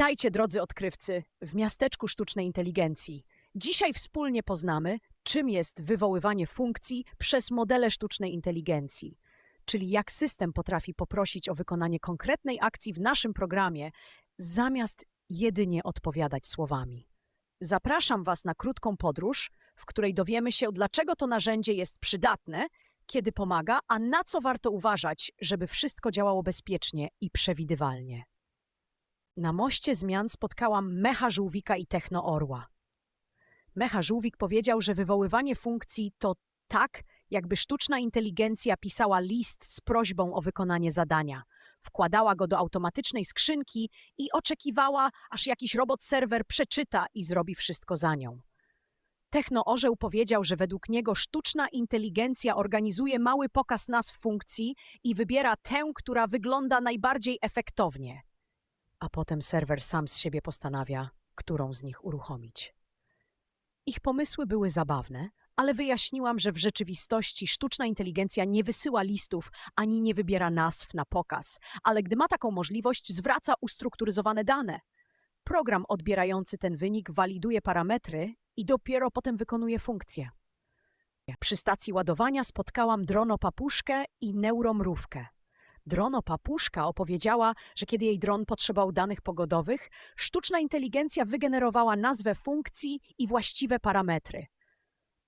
Witajcie, drodzy odkrywcy, w miasteczku sztucznej inteligencji. Dzisiaj wspólnie poznamy, czym jest wywoływanie funkcji przez modele sztucznej inteligencji, czyli jak system potrafi poprosić o wykonanie konkretnej akcji w naszym programie, zamiast jedynie odpowiadać słowami. Zapraszam Was na krótką podróż, w której dowiemy się, dlaczego to narzędzie jest przydatne, kiedy pomaga, a na co warto uważać, żeby wszystko działało bezpiecznie i przewidywalnie. Na moście zmian spotkałam Mecha Żółwika i Techno Orła. Mecha Żółwik powiedział, że wywoływanie funkcji to tak, jakby sztuczna inteligencja pisała list z prośbą o wykonanie zadania. Wkładała go do automatycznej skrzynki i oczekiwała, aż jakiś robot serwer przeczyta i zrobi wszystko za nią. Techno Orzeł powiedział, że według niego sztuczna inteligencja organizuje mały pokaz nazw funkcji i wybiera tę, która wygląda najbardziej efektownie a potem serwer sam z siebie postanawia, którą z nich uruchomić. Ich pomysły były zabawne, ale wyjaśniłam, że w rzeczywistości sztuczna inteligencja nie wysyła listów ani nie wybiera nazw na pokaz, ale gdy ma taką możliwość, zwraca ustrukturyzowane dane. Program odbierający ten wynik waliduje parametry i dopiero potem wykonuje funkcję. Przy stacji ładowania spotkałam dronopapuszkę i neuromrówkę. Drono Papuszka opowiedziała, że kiedy jej dron potrzebował danych pogodowych, sztuczna inteligencja wygenerowała nazwę funkcji i właściwe parametry.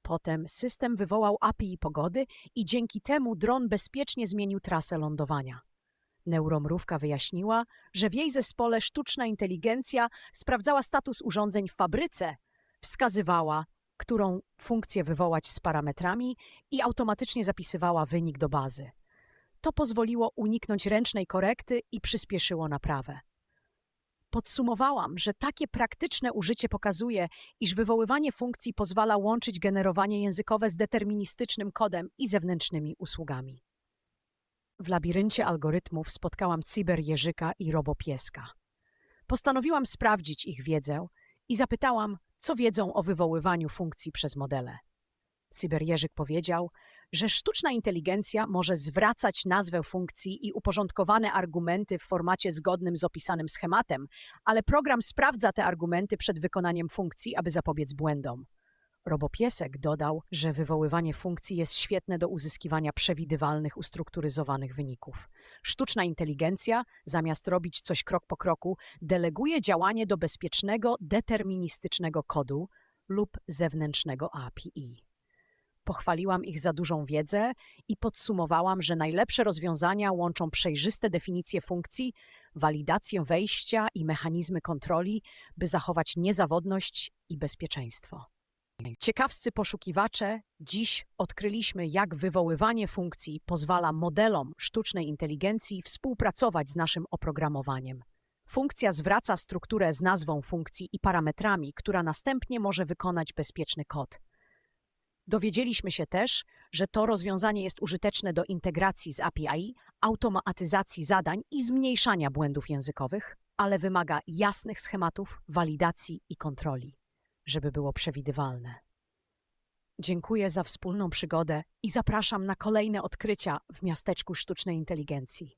Potem system wywołał API pogody i dzięki temu dron bezpiecznie zmienił trasę lądowania. Neuromrówka wyjaśniła, że w jej zespole sztuczna inteligencja sprawdzała status urządzeń w fabryce, wskazywała, którą funkcję wywołać z parametrami i automatycznie zapisywała wynik do bazy. To pozwoliło uniknąć ręcznej korekty i przyspieszyło naprawę. Podsumowałam, że takie praktyczne użycie pokazuje, iż wywoływanie funkcji pozwala łączyć generowanie językowe z deterministycznym kodem i zewnętrznymi usługami. W labiryncie algorytmów spotkałam cyberjeżyka i robopieska. Postanowiłam sprawdzić ich wiedzę i zapytałam, co wiedzą o wywoływaniu funkcji przez modele. Cyberjeżyk powiedział, że sztuczna inteligencja może zwracać nazwę funkcji i uporządkowane argumenty w formacie zgodnym z opisanym schematem, ale program sprawdza te argumenty przed wykonaniem funkcji, aby zapobiec błędom. Robopiesek dodał, że wywoływanie funkcji jest świetne do uzyskiwania przewidywalnych, ustrukturyzowanych wyników. Sztuczna inteligencja, zamiast robić coś krok po kroku, deleguje działanie do bezpiecznego, deterministycznego kodu lub zewnętrznego API. Pochwaliłam ich za dużą wiedzę i podsumowałam, że najlepsze rozwiązania łączą przejrzyste definicje funkcji, walidację wejścia i mechanizmy kontroli, by zachować niezawodność i bezpieczeństwo. Ciekawscy poszukiwacze, dziś odkryliśmy, jak wywoływanie funkcji pozwala modelom sztucznej inteligencji współpracować z naszym oprogramowaniem. Funkcja zwraca strukturę z nazwą funkcji i parametrami, która następnie może wykonać bezpieczny kod. Dowiedzieliśmy się też, że to rozwiązanie jest użyteczne do integracji z API, automatyzacji zadań i zmniejszania błędów językowych, ale wymaga jasnych schematów, walidacji i kontroli, żeby było przewidywalne. Dziękuję za wspólną przygodę i zapraszam na kolejne odkrycia w miasteczku sztucznej inteligencji.